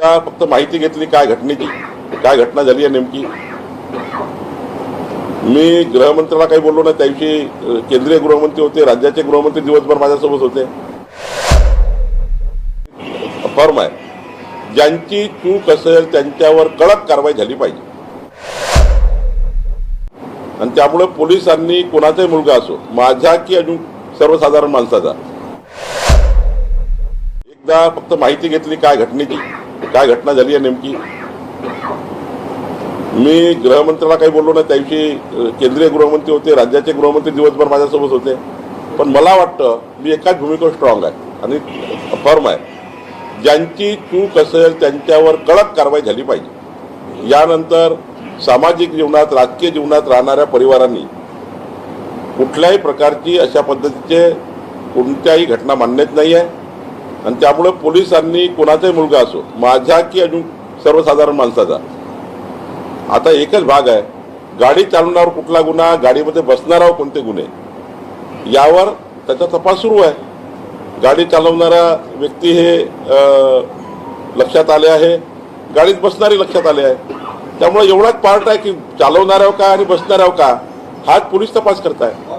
एकदा फक्त माहिती घेतली काय घटनेची. काय घटना झाली आहे नेमकी? मी गृहमंत्र्याला काही बोललो नाही. त्याविषयी केंद्रीय गृहमंत्री होते राज्याचे गृहमंत्री दिवसभर माझ्यासोबत होते. फर्म आहे. ज्यांची चूक असेल त्यांच्यावर कडक कारवाई झाली पाहिजे. आणि त्यामुळे पोलिसांनी कोणाचाही मुलगा असो माझ्या की अजून सर्वसाधारण माणसाचा एकदा फक्त माहिती घेतली काय घटनेची. काय घटना झाली आहे नेमकी? मी गृहमंत्र्याला काही बोललो नाही. त्याविषयी केंद्रीय गृहमंत्री होते राज्याचे गृहमंत्री दिवसभर माझ्यासोबत होते. पण मला वाटतं मी एकाच भूमिकेवर स्ट्रॉंग आहे आणि फर्म आहे. ज्यांची चूक असेल त्यांच्यावर कडक कारवाई झाली पाहिजे. यानंतर सामाजिक जीवनात राजकीय जीवनात राहणाऱ्या परिवारांनी कुठल्याही प्रकारची अशा पद्धतीचे कोणत्याही घटना मानण्यात नाही आहे आणि त्यामुळे पोलिसांनी कोणाचाही मुलगा असो माझ्या की अजून सर्वसाधारण माणसाचा. आता एकच भाग आहे गाडी चालवण्यावर कुठला गुन्हा गाडीमध्ये बसणारावर कोणते गुन्हे? यावर त्याचा तपास सुरू आहे. गाडी चालवणारा व्यक्ती हे लक्षात आले आहे. गाडीत बसणारे लक्षात आले आहे. त्यामुळे एवढाच पार्ट आहे की चालवणाऱ्यावर का आणि बसणाऱ्यावर का हाच पोलीस तपास करताय.